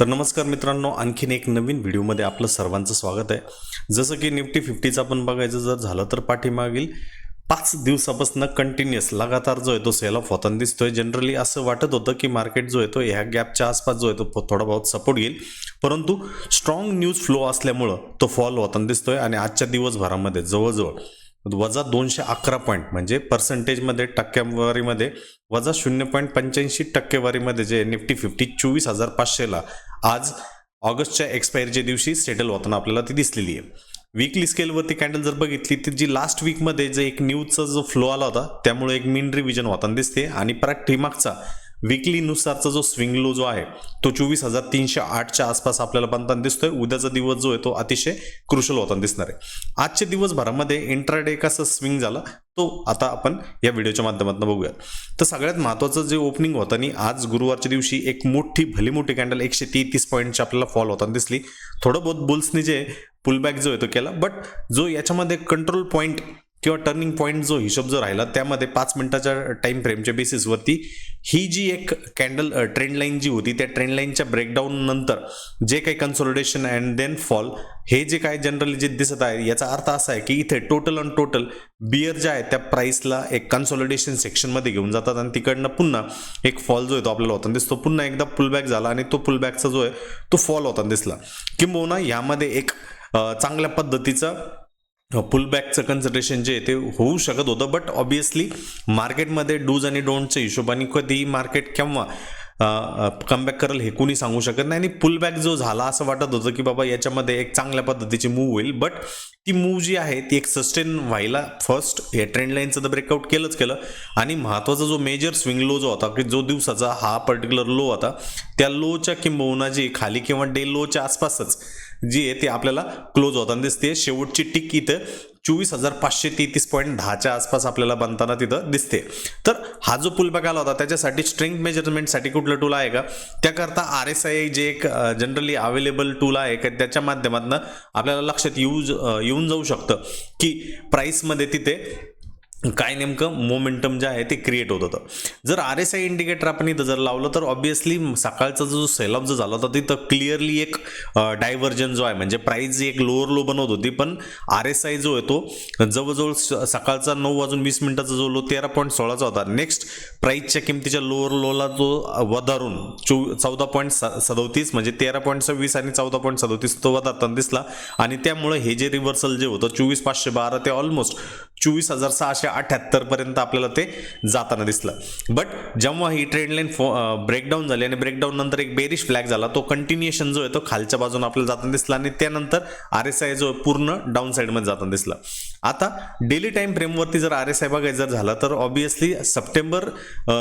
तर नमस्कार मित्रांनो आणखीन एक नवीन व्हिडिओमध्ये आपलं सर्वांचं स्वागत आहे. जसं की निफ्टी फिफ्टीचं आपण बघायचं जर झालं तर पाठीमागील पाच दिवसापासून कंटिन्युअस लगातार जो आहे तो सेल ऑफ होताना दिसतोय. जनरली असं वाटत होतं की मार्केट जो आहे तो ह्या गॅपच्या आसपास जो आहे तो थोडा बहुत सपोर्ट घेईल परंतु स्ट्रॉंग न्यूज फ्लो असल्यामुळं तो फॉल होताना दिसतोय आणि आजच्या दिवसभरामध्ये जवळजवळ वजा दोनशे अकरा पॉईंट म्हणजे पर्सेंटेजमध्ये टक्केवारीमध्ये वजा शून्य पॉईंट पंच्याऐंशी टक्केवारीमध्ये जे निफ्टी फिफ्टी चोवीस हजार पाचशेला आज ऑगस्टच्या एक्सपायरीच्या दिवशी सेटल होताना आपल्याला ती दिसलेली आहे. वीकली स्केलवरती कॅन्डल जर बघितली तर जी लास्ट वीकमध्ये जे एक न्यूजचा जो फ्लो आला होता त्यामुळे एक मिन रिव्हिजन होताना दिसते. आणि पाठीमागचा विकलीनुसारचा जो स्विंग लो जो आहे तो चोवीस हजार तीनशे आठच्या आसपास आपल्याला बनताना दिसतोय. उद्याचा दिवस जो आहे तो अतिशय क्रुशल होताना दिसणार आहे. आजच्या दिवसभरामध्ये इंट्राडे कसं स्विंग झाला तो आता आपण या व्हिडिओच्या माध्यमातून बघूया तर सगळ्यात महत्त्वाचं जे ओपनिंग होतं आणि आज गुरुवारच्या दिवशी एक मोठी भली मोठी कॅन्डल एकशे तेहतीस पॉईंटची आपल्याला फॉल होताना दिसली. थोडं बहुत बुल्सनी जे पुलबॅक जो आहे तो केला. बट जो याच्यामध्ये कंट्रोल पॉईंट किंवा टर्निंग पॉईंट जो हिशोब जो राहिला त्यामध्ये पाच मिनिटाच्या टाईम फ्रेमच्या बेसिसवरती ही जी एक कॅन्डल ट्रेंड लाईन जी होती त्या ट्रेंड लाईनच्या ब्रेकडाऊन नंतर जे काही कन्सोलिडेशन अँड देन फॉल हे जे काय जनरली जे दिसत आहे याचा अर्थ असा आहे की इथे टोटल अन टोटल बियर ज्या आहेत त्या प्राईसला एक कन्सॉलिडेशन सेक्शनमध्ये घेऊन जातात आणि तिकडनं पुन्हा एक फॉल जो आहे तो आपल्याला होताना दिसतो पुन्हा एकदा पुलबॅक झाला आणि तो पुलबॅकचा जो आहे तो फॉल होताना दिसला. किंबहुना यामध्ये एक चांगल्या पद्धतीचा पुलबॅकचं कन्सिडरेशन जे आहे ते होऊ शकत होतं बट ऑब्विसली मार्केटमध्ये डूज आणि डोंटच्या हिशोबाने कधीही मार्केट केव्हा कमबॅक करेल हे कोणी सांगू शकत नाही. आणि पुलबॅक जो झाला असं वाटत होतं की बाबा याच्यामध्ये एक चांगल्या पद्धतीची मूव होईल बट ती मूव जी आहे ती एक सस्टेन व्हायला फर्स्ट या ट्रेंड लाईनचं तर ब्रेकआउट केलंच केलं. आणि महत्त्वाचा जो मेजर स्विंग लो जो होता की जो दिवसाचा हा पर्टिक्युलर लो होता त्या लोच्या किंबहुना जी खाली किंवा डे लोच्या आसपासच जी आहे ती आपल्याला क्लोज होताना दिसते शेवटची टिक इथं चोवीस हजार पाचशे तेहतीस पॉईंट दहाच्या आसपास आपल्याला बनताना तिथं दिसते. तर हा जो पुलबॅक आला होता त्याच्यासाठी स्ट्रेंथ मेजरमेंटसाठी कुठलं टूल आहे का? त्याकरता आर एस आय जे एक जनरली अवेलेबल टूल आहे का? त्याच्या माध्यमातून आपल्याला लक्षात येऊ येऊन जाऊ शकतं की प्राईसमध्ये तिथे काय नेमकं मोमेंटम जे आहे ते क्रिएट होत होतं. जर आर एस आय इंडिकेटर आपण इथं जर लावलं तर ऑब्विसली सकाळचा जो सेलऑफ जो झाला होता तिथं क्लिअरली एक डायव्हर्जन जो आहे म्हणजे प्राईज जी एक लोअर लो बनवत होती पण आर एस आय जो आहे तो जवळजवळ स- सकाळचा नऊ वाजून वीस मिनिटाचा जो लो तेरा पॉईंट सोळाचा होता. नेक्स्ट प्राईजच्या किमतीच्या लोअर लोला जो वधारून चो चौदा पॉईंट सदोतीस म्हणजे तेरा पॉईंट सव्वीस आणि चौदा पॉईंट सदोतीस तो वधारताना दिसला. आणि त्यामुळे हे जे रिव्हर्सल जे होतं चोवीस पाचशे बारा ते ऑलमोस्ट चोवीस हजार सहाशे अठ्ठ्याहत्तरपर्यंत आपल्याला ते जाताना दिसलं. बट जेव्हा ही ट्रेंड लाईन ब्रेकडाऊन झाली आणि ब्रेकडाऊन नंतर एक बेरिश फ्लॅग झाला तो कंटिन्युएशन जो आहे तो खालच्या बाजूने आपल्याला जाताना दिसला आणि त्यानंतर आर एस आय जो पूर्ण डाऊन साईडमध्ये जाताना दिसला. आता डेली टाइम फ्रेमवरती जर आर एस आय बघायचं जर झालं तर ऑब्विसली सप्टेंबर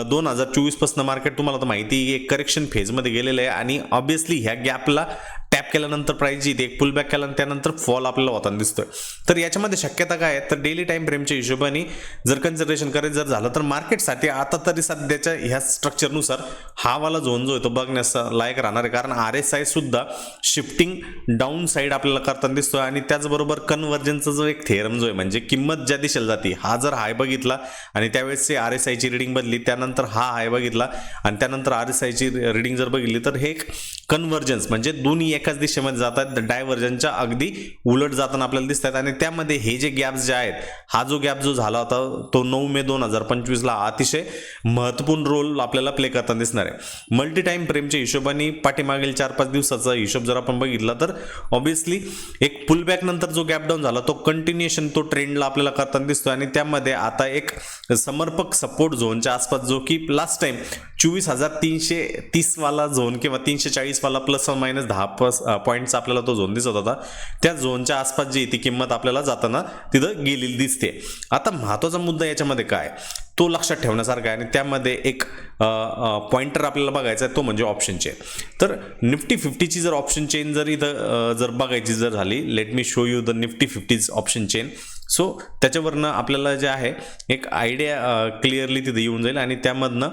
दोन हजार चोवीसपासून मार्केट तुम्हाला तर माहिती आहे, एक करेक्शन फेजमध्ये गेलेलं आहे आणि ऑब्विसली ह्या गॅपला टॅप केल्यानंतर प्राईस जी एक पुलबॅक केला त्यानंतर फॉल आपल्याला होताना दिसतोय. तर याच्यामध्ये शक्यता काय आहे? तर डेली टाइम फ्रेमच्या हिशोबाने जर कन्सिडरेशन करायचं जर झालं तर मार्केटसाठी आता तरी सध्याच्या ह्या स्ट्रक्चरनुसार हा वाला झोन जो आहे तो बघण्यास लायक राहणार आहे. कारण आर एस आय सुद्धा शिफ्टिंग डाऊन साईड आपल्याला करताना दिसतोय आणि त्याचबरोबर कन्व्हर्जनचा जो एक थेरम जो आहे म्हणजे किंमत ज्या दिशेला जाते हा जर हाय बघितला आणि त्यावेळेस आर एस आयची रिडिंग बदली त्यानंतर हा हाय बघितला आणि त्यानंतर आर एस आयची रिडिंग जर बघितली तर हे एक कन्व्हर्जन्स म्हणजे दोन्ही एकाच दिशेमध्ये जातात डायव्हर्जनच्या अगदी उलट जाताना आपल्याला दिसतात आणि त्यामध्ये हे जे गॅप्स जे आहेत हा जो गॅप जो झाला होता तो नऊ मे दोन हजार पंचवीसला अतिशय महत्त्वपूर्ण रोल आपल्याला प्ले करताना दिसणार आहे. मल्टी टाइम फ्रेमच्या हिशोबाने पाठीमागील चार पाच दिवसाचा हिशोब जर आपण बघितला तर ऑब्विसली एक पुलबॅक नंतर जो गॅप डाऊन झाला तो कंटिन्युएशन तो ट्रेंडला आपल्याला करताना दिसतो आणि त्यामध्ये आता एक समर्पक सपोर्ट झोनच्या आसपास जो की लास्ट टाइम चोवीस हजार तीनशे तीसवाला झोन किंवा तीनशे चाळीसवाला प्लस मायनस दहा प्लस पॉईंटचा आपल्याला तो झोन दिसत होता. त्या झोनच्या आसपास जी ती किंमत आपल्याला जाताना तिथं गेलेली दिसते. आता महत्त्वाचा मुद्दा याच्यामध्ये काय? तो लक्षात ठेवण्यासारखा आहे आणि त्यामध्ये एक पॉइंटर आपल्याला बघायचा आहे तो म्हणजे ऑप्शन चेन तर निफ्टी फिफ्टीची जर ऑप्शन चेन जर इथं जर बघायची जर झाली let me show you the Nifty fifty's option chain so त्याच्यावरनं आपल्याला जे आहे एक आयडिया क्लिअरली तिथे येऊन जाईल आणि त्यामधनं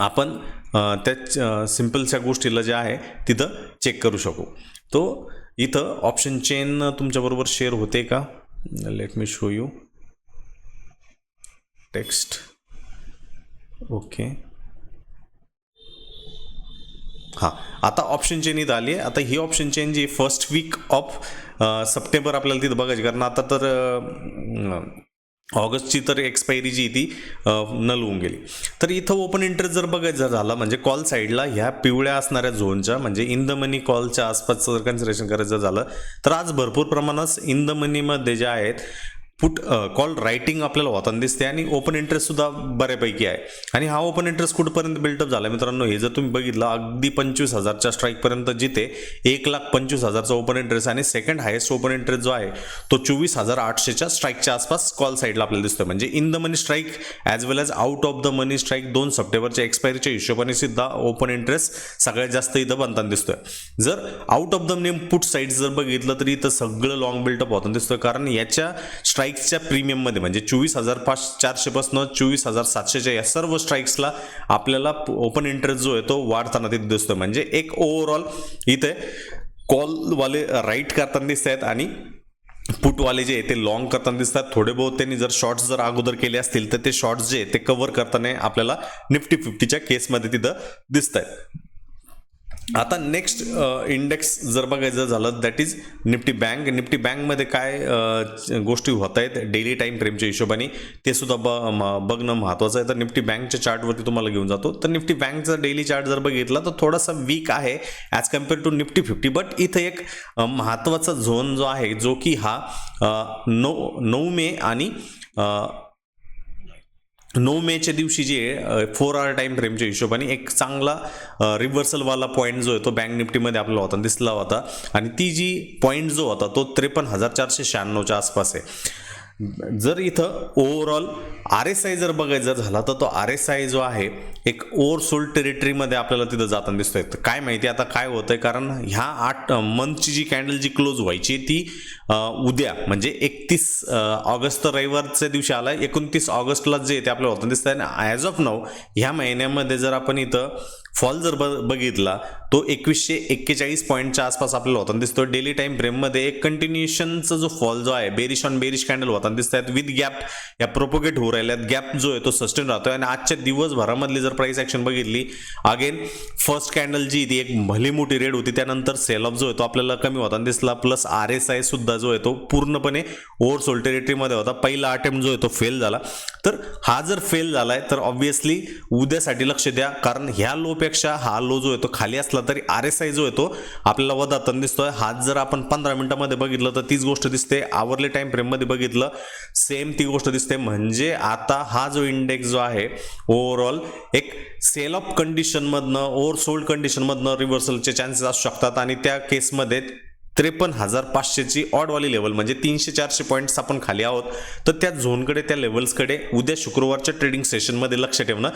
आपण त्या सिम्पलच्या गोष्टीला जे आहे तिथं चेक करू शकू. तो इथं ऑप्शन चेन तुमच्याबरोबर शेअर होते का? Let me show you text okay हां आता ऑप्शन चेन इथं आली आहे. आता ही ऑप्शन चेन जी फर्स्ट वीक ऑफ सप्टेंबर आपल्याला तिथं बघायची. कारण आता तर ऑगस्टची तर एक्सपायरी जी ती नल होऊन गेली. तर इथं ओपन इंटरेस्ट जर बघायचं झाला म्हणजे कॉल साईडला ह्या पिवळ्या असणाऱ्या झोनच्या म्हणजे इन द मनी कॉलच्या आसपासचं जर कन्सिडरेशन करायचं झालं तर आज भरपूर प्रमाणात इन द मनीमध्ये ज्या आहेत पुट कॉल रायटिंग आपल्याला होताना दिसते आणि ओपन इंटरेस्ट सुद्धा बऱ्यापैकी आहे. आणि हा ओपन इंटरेस्ट कुठपर्यंत बिल्टअप झाला मित्रांनो? हे जर तुम्ही बघितलं अगदी पंचवीस हजारच्या स्ट्राईकपर्यंत जिथे एक लाख पंचवीस हजारचा ओपन इंटरेस्ट आणि सेकंड हायेस्ट ओपन इंटरेस्ट जो आहे तो चोवीस हजार आठशेच्या स्ट्राईकच्या आसपास कॉल साईडला आपल्याला दिसतोय. म्हणजे in the money strike as well as out of the money strike दोन सप्टेंबरच्या एक्सपायरीच्या हिशोबाने सुद्धा ओपन इंटरेस्ट सगळ्यात जास्त इथं बनताना दिसतोय. जर out of the name put side जर बघितलं तर इथं सगळं लॉंग बिल्टअप होताना दिसतोय. कारण याच्या स्ट्राईक्सच्या प्रीमियममध्ये म्हणजे चोवीस हजार पाच चारशेपासून चोवीस हजार सातशेच्या या सर्व स्ट्राईक्सला आपल्याला ओपन इंटरेस्ट जो आहे तो वाढताना तिथे दिसतोय. म्हणजे एक ओव्हरऑल इथे कॉलवाले राईट करताना दिसत आहेत आणि पुटवाले जे आहे ते लॉंग करताना दिसतात. थोडे बहुत त्यांनी जर शॉर्ट्स जर अगोदर केले असतील तर ते शॉर्ट्स जे आहे ते कव्हर करताना आपल्याला निफ्टी फिफ्टीच्या केसमध्ये तिथं दिसत आहेत आता नेक्स्ट इंडेक्स जर बघायचं झालं that is Nifty bank Nifty बँकमध्ये काय गोष्टी होत आहेत? डेली टाईम फ्रेमच्या हिशोबाने ते सुद्धा ब म- बघणं महत्त्वाचं आहे. तर निफ्टी बँकच्या चार्टवरती तुम्हाला घेऊन जातो. तर निफ्टी बँकचा डेली चार्ट जर बघितला तर थोडासा वीक आहे as compare to Nifty fifty but इथं एक महत्त्वाचा झोन जो आहे जो की हा नऊ नऊ मे आणि नऊ मेच्या दिवशी जे फोर आवर टाईम फ्रेमच्या हिशोबाने एक चांगला रिव्हर्सलवाला पॉईंट जो आहे तो बँक निफ्टीमध्ये आपल्याला होता दिसला होता. आणि ती जी पॉईंट जो होता तो त्रेपन्न हजार चारशे शहाण्णवच्या आसपास आहे. जर इथं ओव्हरऑल आर एस आय जर बघायचा झाला तर तो आर एस आय जो आहे एक ओव्हरसोल्ड टेरिटरीमध्ये आपल्याला तिथं जाताना दिसतोय. तर काय माहिती आता काय होतंय? कारण ह्या आठ मंथची जी कॅन्डल जी क्लोज व्हायची ती उद्या म्हणजे एकतीस ऑगस्ट रविवारच्या दिवशी आला एकोणतीस ऑगस्टला जे ते आपल्याला होतं दिसतंय. आणि ॲज ऑफ नाऊ ह्या महिन्यामध्ये जर आपण इथं फॉल जर ब बघितला तो एकवीसशे एक्केचाळीस पॉईंटच्या आसपास आपल्याला होताना दिसतो डेली टाईम फ्रेममध्ये एक कंटिन्युएशनचा जो फॉल जो आहे बेरिश ऑन बेरिश कॅन्डल होताना दिसत आहेत विथ गॅप या प्रोपोगेट होऊ राहिल्यात. गॅप जो आहे तो सस्टेन राहतोय. आणि आजच्या दिवसभरामधली जर प्राइस ॲक्शन बघितली अगेन फर्स्ट कॅन्डल जी ती एक भली मोठी रेड होती. त्यानंतर सेल ऑफ जो आहे तो आपल्याला कमी होताना दिसला. प्लस आर एस आय सुद्धा जो आहे तो पूर्णपणे ओव्हरसोल टेरिटरीमध्ये होता. पहिला अटेम्प्ट जो आहे तो फेल झाला. तर हा जर फेल झालाय तर ऑब्व्हियसली उद्यासाठी लक्ष द्या. कारण ह्या पेक्षा हा लो जो आहे तो खाली असला तरी आर एस आय जो आहे तो आपल्याला वधातन दिसतोय. हाच जर आपण पंधरा मिनिटामध्ये बघितलं तर तीच गोष्ट दिसते. आवरले टाइम फ्रेममध्ये बघितलं सेम ती गोष्ट दिसते. म्हणजे आता हा जो इंडेक्स जो आहे ओव्हरऑल एक सेल ऑफ कंडिशनमधनं ओव्हर सोल्ड कंडिशनमधनं रिव्हर्सलचे चान्सेस असू शकतात. आणि त्या केसमध्ये त्रेपन्न हजार पाचशेची ऑडवाली लेवल म्हणजे तीनशे चारशे पॉईंट्स आपण खाली आहोत. तर त्या झोनकडे त्या लेवल्सकडे उद्या शुक्रवारच्या ट्रेडिंग सेशनमध्ये लक्ष ठेवणं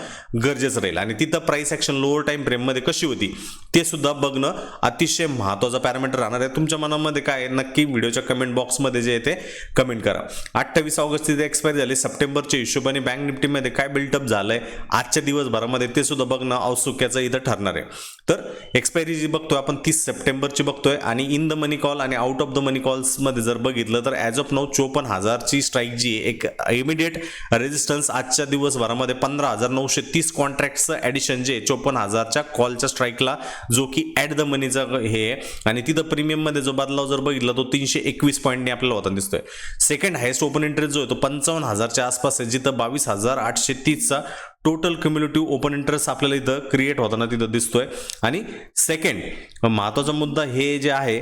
गरजेचं राहील. आणि तिथं प्राईस ॲक्शन लोअर टाईम फ्रेममध्ये कशी होती ते सुद्धा बघणं अतिशय महत्त्वाचा पॅरामीटर राहणार आहे. तुमच्या मनामध्ये काय आहे? नक्की व्हिडिओच्या कमेंट बॉक्समध्ये जे आहे ते कमेंट करा. अठ्ठावीस ऑगस्ट तिथे एक्सपायरी झाली सप्टेंबरच्या हिशोबाने बँक निफ्टीमध्ये काय बिल्टअप झालंय आजच्या दिवसभरामध्ये ते सुद्धा बघणं औत्सुक्याचं इथं ठरणार आहे. तर एक्सपायरी जी बघतोय आपण तीस सप्टेंबरची बघतोय आणि इन द मनी कॉल आणि आउट ऑफ द मनी कॉल्समध्ये जर बघितलं तर ॲज ऑफ नाऊ चोपन्न हजारची स्ट्राईक जी आहे, एक इमिडिएट रेजिस्टन्स आजच्या दिवसभरामध्ये पंधरा हजार नऊशे तीस कॉन्ट्रॅक्टचं ॲडिशन जे चोपन्न हजारच्या कॉलच्या स्ट्राईकला जो की ॲट द मनीचा हे आहे. आणि तिथं प्रीमियममध्ये जो बदलाव जर बघितला तो तीनशे एकवीस पॉईंटने आपल्याला होताना दिसतोय. सेकंड हायेस्ट ओपन इंटरेस्ट जो आहे तो पंचावन्न हजारच्या आसपास आहे जिथं बावीस हजार आठशे तीसचा टोटल क्युम्युलेटिव्ह ओपन इंटरेस्ट आपल्याला इथं क्रिएट होताना तिथं दिसतोय. आणि सेकंड महत्त्वाचा मुद्दा हे जे आहे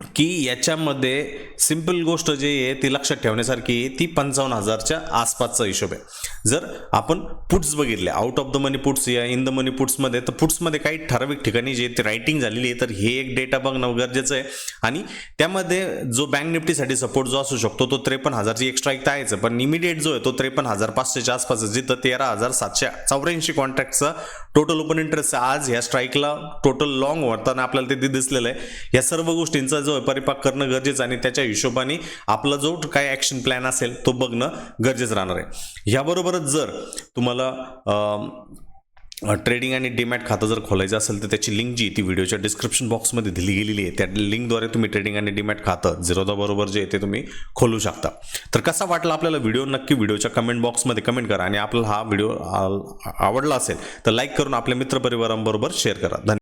की याच्यामध्ये सिंपल गोष्ट जे आहे ती लक्षात ठेवण्यासारखी आहे, ती पंचावन्न हजारच्या आसपासचा हिशोब आहे. जर आपण पुट्स बघितले out of the money puts या इन द मनी पुट्समध्ये तर पुट्समध्ये काही ठराविक ठिकाणी जे ते रायटिंग झालेली आहे तर हे एक डेटा बघणं गरजेचं आहे. आणि त्यामध्ये जो बँक निफ्टीसाठी सपोर्ट जो असू शकतो तो त्रेपन्न हजारची एक स्ट्राईक तर आहेच पण इमिडिएट जो आहे तो त्रेपन्न हजार पाचशेच्या आसपास जिथं तेरा हजार सातशे चौऱ्याऐंशी कॉन्ट्रॅक्टचा टोटल ओपन इंटरेस्ट आज ह्या स्ट्राईकला टोटल लॉंग होताना आपल्याला ते दिसलेलं आहे. या सर्व गोष्टींचा जो आहे परिपाक करणं गरजेचं आणि त्याच्या हिशोबाने आपला जो काय ॲक्शन प्लॅन असेल तो बघणं गरजेचं राहणार आहे. ह्याबरोबरच जर तुम्हाला ट्रेडिंग आणि डीमॅट खातं जर खोलायचं असेल तर त्याची लिंक जी ती व्हिडिओच्या डिस्क्रिप्शन बॉक्समध्ये दिली गेलेली आहे. त्या लिंकद्वारे तुम्ही ट्रेडिंग आणि डीमॅट खातं झिरोदाबरोबर जे आहे ते तुम्ही खोलू शकता. तर कसा वाटला आपल्याला व्हिडिओ नक्की व्हिडिओच्या कमेंट बॉक्समध्ये कमेंट करा आणि आपल्याला हा व्हिडिओ आवडला असेल तर लाईक करून आपल्या मित्रपरिवारांबरोबर शेअर करा. धन्यवाद.